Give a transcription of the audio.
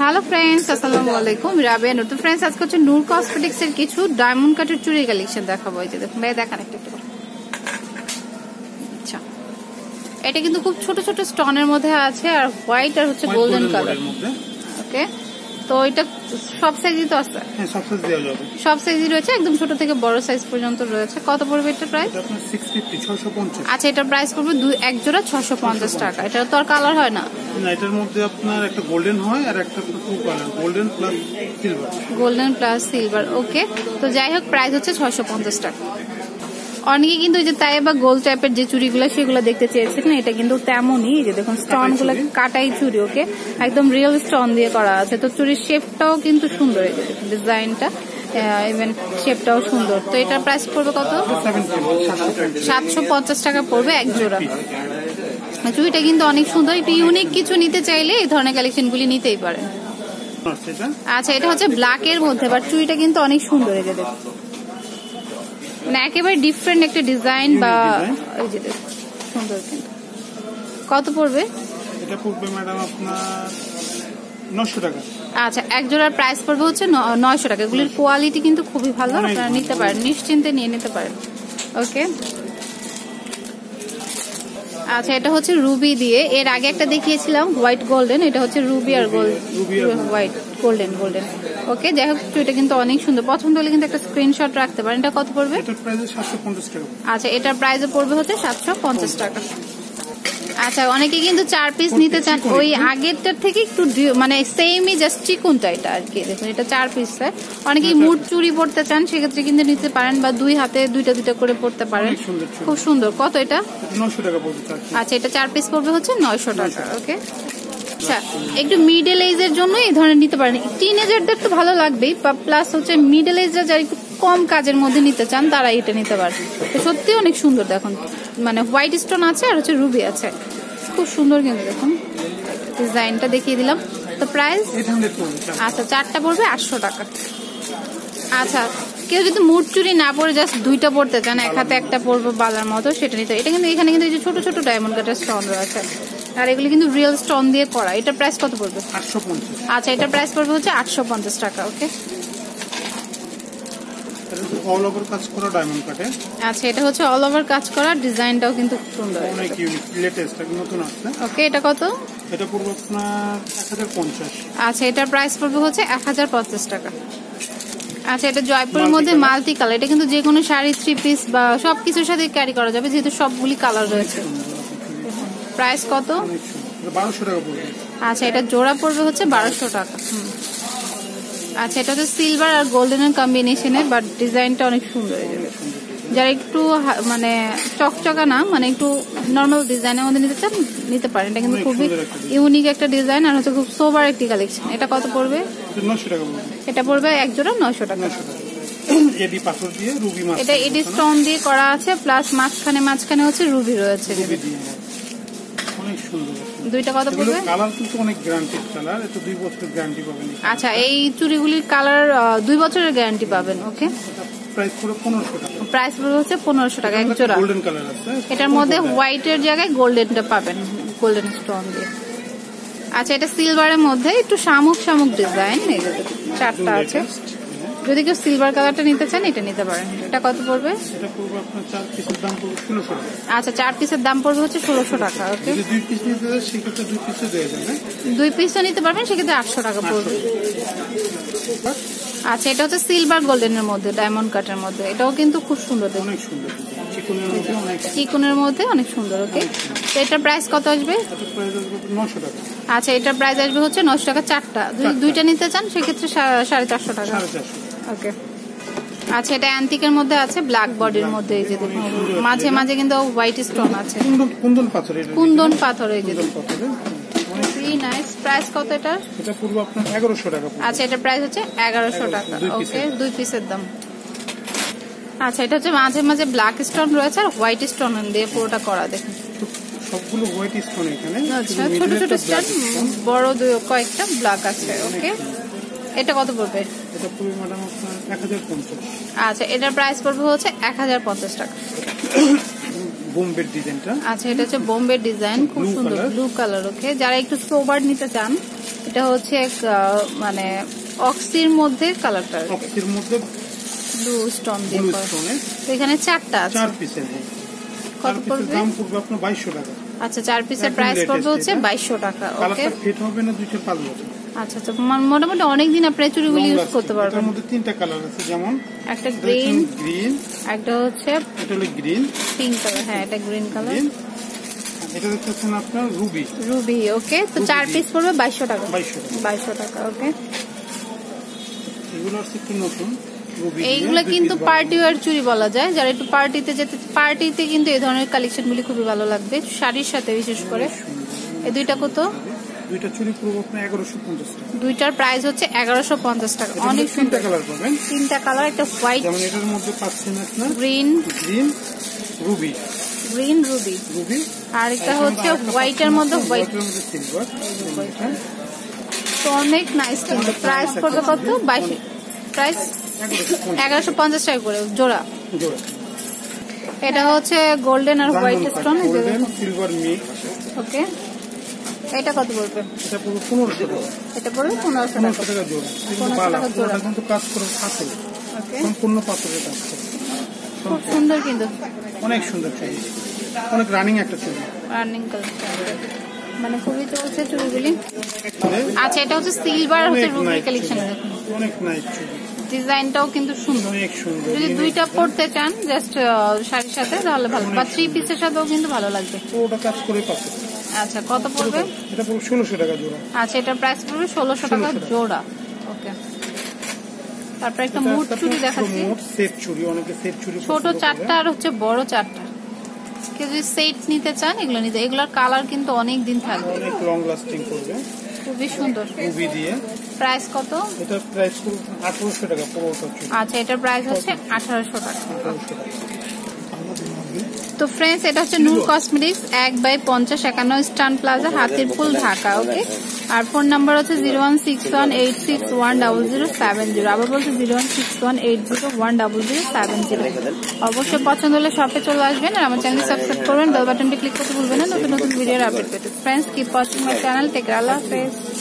Hello friends আসসালামু আলাইকুম রাবিয়া নতুন ফ্রেন্ডস আজকে হচ্ছে নূর কসমেটিক্স এর কিছু ডায়মন্ড কাটের চুড়ি কালেকশন দেখাবো। এই যে দেখুন ভাই দেখান একটু একটু আচ্ছা। এটা কিন্তু খুব ছোট ছোট স্টোনের মধ্যে আছে আর হোয়াইট আর হচ্ছে গোল্ডেন কালার মধ্যে। ওকে তো এটা সব সাইজই তো আছে। হ্যাঁ সব সাইজই রয়েছে একদম ছোট থেকে বড় সাইজ পর্যন্ত রয়েছে। কত পড়বে এটা প্রাইস আচ্ছা এটার প্রাইস পড়বে দুই এক জোড়া ছশো পঞ্চাশ টাকা। এটা তো আর কালার হয় না। না এটার মধ্যে আপনার একটা গোল্ডেন হয় আর একটা golden plus silver golden plus silver okay তো যাই হোক প্রাইস হচ্ছে ছশো পঞ্চাশ টাকা। অনেকে কিন্তু ওই যে তাই বা গোল টাইপের যে চুড়িগুলো সেগুলো দেখতে চেয়েছেন না এটা কিন্তু তেমনই। যে দেখুন স্টোনগুলো কাটাই চুড়ি ওকে? একদম রিয়েল স্টোন দিয়ে করা আছে। তো চুড়ির শেপটাও কিন্তু সুন্দর এই ডিজাইনটা ইভেন শেপটাও সুন্দর। তো এটার প্রাইস পড়বে কত? সাতশো পঞ্চাশ টাকা পড়বে এক জোড়া। চুড়িটা কিন্তু অনেক সুন্দর একটু ইউনিক কিছু নিতে চাইলে এই ধরনের কালেকশনগুলি নিতেই পারেন। আচ্ছা এটা? হচ্ছে ব্ল্যাক এর মধ্যে বাট চুড়িটা কিন্তু অনেক সুন্দর এই যে দেখুন। মানে একেবারে ডিফারেন্ট একটা ডিজাইন বা ওই যে সুন্দর কিন্তু। কত পড়বে? এটা পড়বে ম্যাডাম আপনার টাকা। আচ্ছা এক জোড়ার প্রাইস পড়বে হচ্ছে ন- নয়শো টাকা। এগুলির কোয়ালিটি কিন্তু খুবই ভালো আপনারা নিতে পারেন নিশ্চিন্তে নিয়ে নিতে পারেন। ওকে আচ্ছা এটা হচ্ছে রুবি দিয়ে। এর আগে একটা দেখিয়েছিলাম হোয়াইট গোল্ডেন এটা হচ্ছে রুবি আর gold. White golden golden. Okay যাই হোক এটা কিন্তু অনেক সুন্দর। পছন্দ হলে কিন্তু একটা স্ক্রিনশট রাখতে পারেন। এটা কত পড়বে? আচ্ছা এটার প্রাইস পড়বে হচ্ছে সাতশো পঞ্চাশ টাকা। আচ্ছা অনেকে কিন্তু চার পিস নিতে চান। ওই। আগেরটার থেকে একটু মানে সেমই জাস্ট চিকুনটা এটা আর কি। দেখুন এটা চার পিস অনেকেই মুড চুরি পড়তে চান সেক্ষেত্রে কিন্তু নিতে পারেন বা দুই হাতে দুইটা দুইটা করে পড়তে পারেন। খুব সুন্দর। কত এটা? নশো টাকা আচ্ছা এটা চার পিস পড়বে হচ্ছে নয়শো টাকা ওকে আচ্ছা একটু মিডল এজ এর জন্য এই ধরনের নিতে পারেন। টিনেজারদের তো ভালো লাগবেই প্লাস হচ্ছে মিডল এজরা যারা একটু কম কাজের মধ্যে নিতে চান তারা এটা নিতে পারেন তো সত্যি অনেক সুন্দর দেখুন। মানে হোয়াইট স্টোন আছে আর হচ্ছে রুবি আছে। খুব সুন্দর কিন্তু দেখুন। ডিজাইনটা দেখিয়ে দিলাম। তো প্রাইস পড়বে আচ্ছা চারটা পড়বে আটশো টাকা। আচ্ছা কেউ যদি মুড চুরি না পরে জাস্ট দুইটা পড়তে চান এক হাতে একটা পরবো বালার মতো সেটা নিতে এটা কিন্তু এখানে কিন্তু এই যে ছোট ছোট ডায়মন্ড কাটের স্টোন রয়েছে। আর এগুলি কিন্তু রিয়েল স্টোন দিয়ে করা। এটা প্রাইস কত পড়বে? আটশো পঞ্চাশ। আচ্ছা এটা প্রাইস পড়বে হচ্ছে আটশো পঞ্চাশ টাকা ওকে অল ওভার কাজ করা ডায়মন্ড কাটে আচ্ছা এটা হচ্ছে অল ওভার কাজ করা ডিজাইনটাও কিন্তু খুব সুন্দর অনেক ইউনিক লেটেস্ট নতুন আসছে? ওকে এটা কত? এটা পড়বে আপনার এক হাজার পঞ্চাশ। আচ্ছা এটার প্রাইস পড়বে হচ্ছে এক হাজার পঞ্চাশ টাকা। আচ্ছা এটা জয়পুরের মধ্যে মাল্টি কালার এটা কিন্তু যে কোনো শাড়ি থ্রি পিস বা সব কিছুর সাথে ক্যারি করা যাবে যেহেতু সবগুলি কালার রয়েছে। প্রাইস কত? বারোশো টাকা পড়বে। আচ্ছা এটা জোড়া পড়বে হচ্ছে বারোশো টাকা। হুম। আচ্ছা এটা তো সিলভার আর গোল্ডেনের কম্বিনেশনে বাট ডিজাইনটা অনেক সুন্দর যারা একটু মানে চকচকা না মানে একটু নর্মাল ডিজাইনের মধ্যে নিতে চান নিতে পারেন। এটা কিন্তু খুবই। ইউনিক একটা ডিজাইন আর হচ্ছে খুব সোবার একটি কালেকশন এটা কত পড়বে? এটা পড়বে। এক জোড়া নশো টাকা। এটা এডি স্টোন দিয়ে করা আছে প্লাস মাঝখানে মাঝখানে হচ্ছে রুবি রয়েছে। অনেক সুন্দর। দুইটা কত পড়বে কালার কিন্তু অনেক গ্যারান্টেড কালার এটা দুই বছর গ্যারান্টি পাবেন। আচ্ছা এই চুড়িগুলির কালার দুই বছরের গ্যারান্টি পাবেন ওকে প্রাইস পুরো টাকা। প্রাইস হচ্ছে পনেরোশো টাকা এক জোড়া। গোল্ডেন কালার আছে এটার মধ্যে হোয়াইটের জায়গায় গোল্ডেনটা পাবেন গোল্ডেন স্টোন দিয়ে। আচ্ছা এটা সিলভারের মধ্যে একটু শামুক শামুক ডিজাইন চারটা আছে। যদি কেউ সিলভার কালারটা নিতে চান এটা নিতে পারেন। এটা কত পড়বে? আচ্ছা চার পিসের দাম পড়বে হচ্ছে ষোলোশো টাকা ওকে দুই পিস পিসও নিতে পারবেন সেক্ষেত্রে আটশো টাকা পড়বে। আচ্ছা এটা হচ্ছে সিলভার গোল্ডেনের মধ্যে ডায়মন্ড কাটের মধ্যে। এটাও কিন্তু খুব সুন্দর অনেক সুন্দর চিকনের মধ্যে অনেক সুন্দর। ওকে তো এটার প্রাইস কত আসবে? আচ্ছা এটার প্রাইস আসবে হচ্ছে নশো টাকা চারটা। দুইটা নিতে চান সেক্ষেত্রে সাড়ে চারশো টাকা। ওকে আচ্ছা এটা অ্যান্টিকের মধ্যে আছে ব্ল্যাক বডির মধ্যে এই যে দেখুন। মাঝে মাঝে কিন্তু হোয়াইট স্টোন আছে। কুন্দন পাথর এটা কুন্দন পাথর এই যে নাইস প্রাইস কত এটা এটা আপনার টাকা আচ্ছা এটার প্রাইস হচ্ছে এগারোশো টাকা। ওকে দুই পিসের দাম। আচ্ছা এটা হচ্ছে মাঝে মাঝে ব্ল্যাক স্টোন রয়েছে আর হোয়াইট স্টোন দিয়ে পুরোটা করা দেখুন। সবগুলো হোয়াইট স্টোন এখানে। আচ্ছা ছোট ছোট স্টোন বড় দুই কয়েকটা ব্ল্যাক আছে ওকে এটা কত পড়বে? এটা পড়বে ম্যাডাম আপনার এক হাজার পঞ্চাশ। আচ্ছা এটার প্রাইস পড়বে হচ্ছে এক হাজার পঞ্চাশ টাকা। বোম্বের ডিজাইনটা। আচ্ছা এটা হচ্ছে বোম্বে ডিজাইন খুব সুন্দর। ব্লু কালার ওকে যারা একটু সোবার নিতে চান এটা হচ্ছে এক মানে অক্সির মধ্যে কালারটা অক্সির মধ্যে ব্লু স্টোন দিয়ে এখানে চারটা আছে। চার পিসের কত পড়বে? দাম পড়বে আপনার বাইশশো টাকা। আচ্ছা চার পিসের প্রাইস পড়বে হচ্ছে এটা। বাইশশো টাকা ওকে ফিট হবে না দুই চার পাঁচ বছর। আচ্ছা আচ্ছা ম- মোটামুটি অনেকদিন আপনি চুড়িগুলি Long ইউজ করতে পারবেন। মধ্যে তিনটা কালার আছে যেমন একটা গ্রিন গ্রিন একটা হচ্ছে এটা হলো গ্রিন পিঙ্ক কালার হ্যাঁ এটা গ্রিন কালার এটা দেখতেছেন আপনার রুবি রুবি ওকে তো চার পিস পড়বে টাকা। টাকা। ওকে এগুলো হচ্ছে একটু নতুন এইগুলো কিন্তু পার্টি ওয়ার বলা যায়। যারা একটু পার্টিতে যেতে পার্টিতে কিন্তু এই ধরনের কালেকশনগুলি খুবই ভালো লাগবে। শাড়ির সাথে বিশেষ করে। এই দুইটা কত? দুইটা চুরি পড়ব আপনার এগারোশো পঞ্চাশ টাকা। দুইটার প্রাইস হচ্ছে এগারোশো পঞ্চাশ টাকা। অনেক তিনটা কালার পাবেন। তিনটা কালার একটা হোয়াইট যেমন এটার মধ্যে পাচ্ছেন আপনার green green ruby green ruby ruby আর একটা হচ্ছে হোয়াইটের মধ্যে হোয়াইট হোয়াইটের মধ্যে সিলভার তো অনেক নাইস কিন্তু প্রাইস পড়বে কত? বাইশ প্রাইস এগারোশো পঞ্চাশ। টাকা করে জোড়া। জোড়া। এটা হচ্ছে গোল্ডেন আর white stone silver mix okay এটা কত পড়বে এটা পনেরোশো এটা পড়বে পনেরোশো টাকা। জোড়া। কিন্তু 1500 বালা টাকা কিন্তু কাজ পাথর। সম্পূর্ণ পাথরের কাজ খুব সুন্দর কিন্তু। অনেক সুন্দর ছবি অনেক রানিং একটা ছবি রানিং কালার মানে খুবই চলছে চুড়িগুলি। আচ্ছা এটা হচ্ছে সিলভার হচ্ছে কালেকশন অনেক নাইস ডিজাইনটাও কিন্তু সুন্দর। যদি দুইটা পড়তে চান জাস্ট শাড়ির সাথে তাহলে ভালো। বা থ্রি পিসের সাথেও কিন্তু ভালো লাগবে। পুরোটা কাজ করে আচ্ছা কত পড়বে? এটা পুরো ষোলোশো টাকা জোড়া। আচ্ছা এটার প্রাইস পড়বে ষোলোশো টাকা 1600 টাকা। জোড়া। ওকে তারপর একটা মুড চুড়ি দেখাচ্ছি। মোট সেট চুড়ি অনেকে সেট চুড়ি ছোট চারটা আর হচ্ছে বড় চারটা। কেউ যদি সেট নিতে চান এগুলো নিতে এগুলোর কালার কিন্তু অনেক দিন থাকবে। অনেক লং লাস্টিং করবে। খুবই সুন্দর। রুবি দিয়ে। প্রাইস কত? এটা প্রাইস পুরো আঠারোশো টাকা পুরোটা চুড়ি। আচ্ছা এটার প্রাইস হচ্ছে আঠারোশো টাকা। আঠারোশো টাকা। তো ফ্রেন্ডস এটা হচ্ছে নূর কসমেটিক্স এক বাই পঞ্চাশ একান্ন স্টান প্লাজা হাতির ফুল ঢাকা ওকে আর ফোন নাম্বার হচ্ছে zero one six one eight six one double zero seven zero আবার বলছে zero one six one eight zero one double zero seven zero অবশ্যই পছন্দ হলে শপে চলে আসবেন আর আমার চ্যানেল সাবস্ক্রাইব করবেন বেল বাটনটি ক্লিক করতে ভুলবেন না। নতুন নতুন ভিডিওর আপডেট পেতে। Friends keep watching my channel take আল্লাহ হাফেজ।